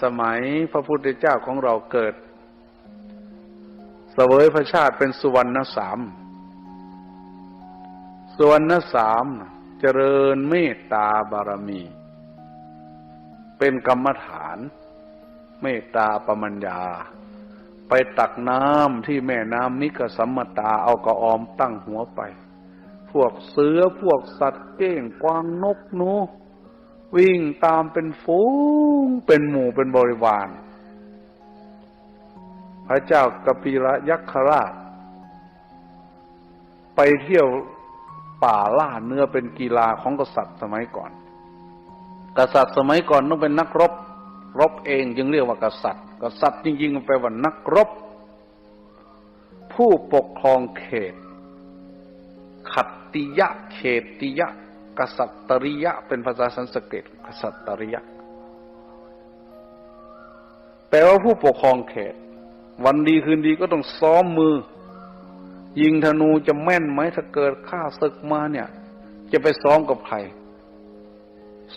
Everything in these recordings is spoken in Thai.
สมัยพระพุทธเจ้าของเราเกิดเสวยพระชาติเป็นสุวรรณสาม สุวรรณสามเจริญเมตตาบารมี เป็นกรรมฐาน เมตตาปมัญญา ไปตักน้ำที่แม่น้ำนิกสัมมตาเอากระออมตั้งหัวไป พวกเสือพวกสัตว์เก้งกวางนกนู วิ่งตามเป็นฝูงเป็นหมู่เป็นบริวาร พระเจ้ากปิระยักษราช ไปเที่ยวป่าล่าเนื้อเป็นกีฬาของกษัตริย์สมัยก่อน กษัตริย์สมัยก่อนต้องเป็นนักรบ รบเองจึงเรียกว่ากษัตริย์ กษัตริย์จริงๆแปลว่านักรบ ผู้ปกครองเขต ขัตติยะเขตติยะ กษัตริยะ เป็นภาษาสันสกฤตกษัตริยะแปลว่าผู้ปกครองเขต วันดีคืนดีก็ต้องซ้อมมือ ยิงธนูจะแม่นไหมถ้าเกิดข้าศึกมาเนี่ย จะไปซ้อมกับใคร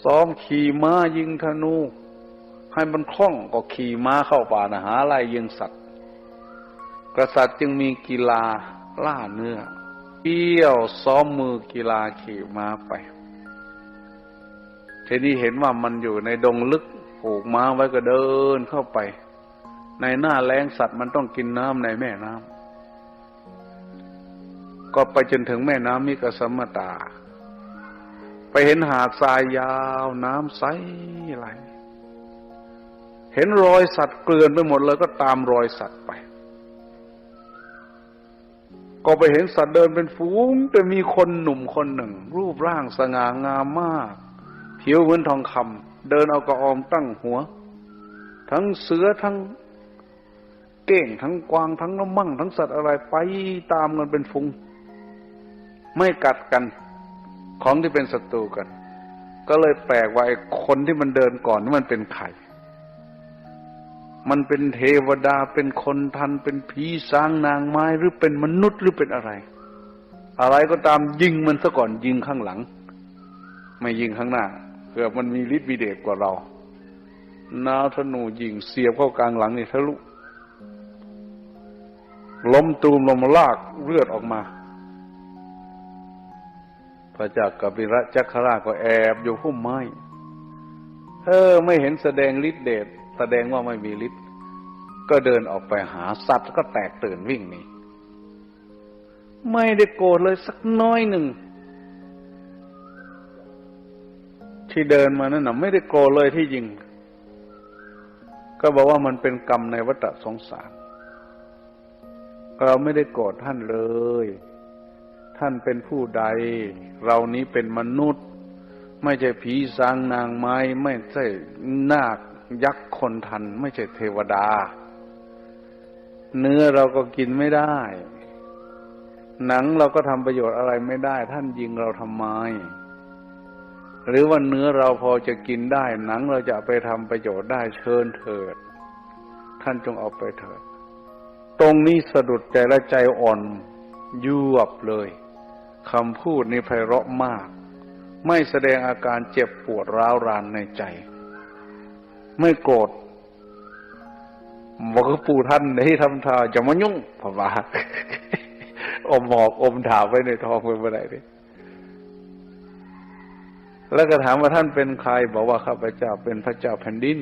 ซ้อมขี่ม้ายิงธนู ให้มันคล่องก็ขี่ม้าเข้าป่านะหาไล่ยิงสัตว์ กษัตริย์จึงมีกีฬาล่าเนื้อ เที่ยวซ้อมมือกีฬาขี่ม้าไป ทีนี้เห็นว่ามันอยู่ในดงลึกผูกม้าไว้ก็เดินเข้าไป ในหน้าแล้งสัตว์มันต้องกินน้ำในแม่น้ำก็ไปจนถึงแม่น้ำมิกสมตา ไปเห็นหาดทรายยาวน้ำใสไหลเห็นรอยสัตว์เกลื่อนไปหมดเลยก็ตามรอยสัตว์ไป ก็ไปเห็นสัตว์เดินเป็นฝูง แต่มีคนหนุ่มคนหนึ่ง รูปร่างสง่างามมาก ผิวเหมือนทองคำเดินเอากระออมตั้งหัว ทั้งเสือทั้งเก้งทั้งกวางทั้งน้ำมั่ง ทั้งสัตว์อะไรไปตามกันเป็นฝูง ไม่กัดกัน ของที่เป็นศัตรูกัน ก็เลยแปลกว่าไอ้คนที่มันเดินก่อนนี่มันเป็นใคร มันเป็นเทวดาเป็นคนทันเป็นผีสางนางไม้หรือเป็นมนุษย์หรือเป็นอะไร อะไรก็ตามยิงมันซะก่อนยิงข้างหลัง ไม่ยิงข้างหน้าเผื่อมันมีฤทธิ์มีเดชกว่าเรานาธนูยิงเสียบเข้ากลางหลังนี่ทะลุล้มตูมลงมาลากเลือดออกมาพระจ้ากบิระจักรราชก็แอบอยู่พุ่มไม้ เออ ไม่เห็นแสดงฤทธิ์เดช แสดงว่าไม่มีฤทธิ์ก็เดินออกไปหาสัตว์ก็แตกตื่นวิ่งหนีไม่ได้โกรธเลยสักน้อยหนึ่ง ที่เดินมานั่นน่ะไม่ได้โกรธเลยที่ยิง ก็บอกว่ามันเป็นกรรมในวัฏสงสาร เราไม่ได้โกรธท่านเลย ท่านเป็นผู้ใด เรานี้เป็นมนุษย์ ไม่ใช่ผีสางนางไม้ ไม่ใช่นาค ยักษ์คนทันไม่ใช่เทวดา เนื้อเราก็กินไม่ได้ หนังเราก็ทำประโยชน์อะไรไม่ได้ ท่านยิงเราทำไม หรือว่าเนื้อเราพอจะกินได้ หนังเราจะไปทำประโยชน์ได้เชิญเถิด ท่านจงเอาไปเถิด ตรงนี้สะดุดใจและใจอ่อนยวบเลยคำพูดนี้ไพเราะมาก ไม่แสดงอาการเจ็บปวดร้าวรานในใจ ไม่โกรธบอกว่าปู่ท่านที่ทำท่าจะมายุ่งพะว่าอมหอกอมถาไว้ในท้องเป็นเมื่อไหร่ดิแล้วก็ถามว่าท่านเป็นใคร บอกว่าข้าพเจ้าเป็นพระเจ้าแผ่นดิน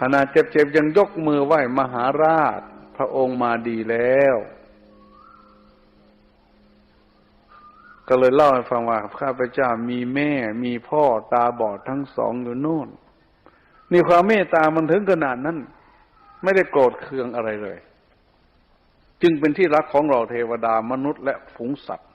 ขณะเจ็บๆยังยกมือไหว้มหาราช พระองค์มาดีแล้ว ก็เลยเล่าให้ฟังว่าข้าพเจ้ามีแม่มีพ่อตาบอดทั้งสองอยู่โน่น นี่ความเมตตามันถึงขนาดนั้น ไม่ได้โกรธเคืองอะไรเลย จึงเป็นที่รักของเราเทวดามนุษย์และฝูงสัตว์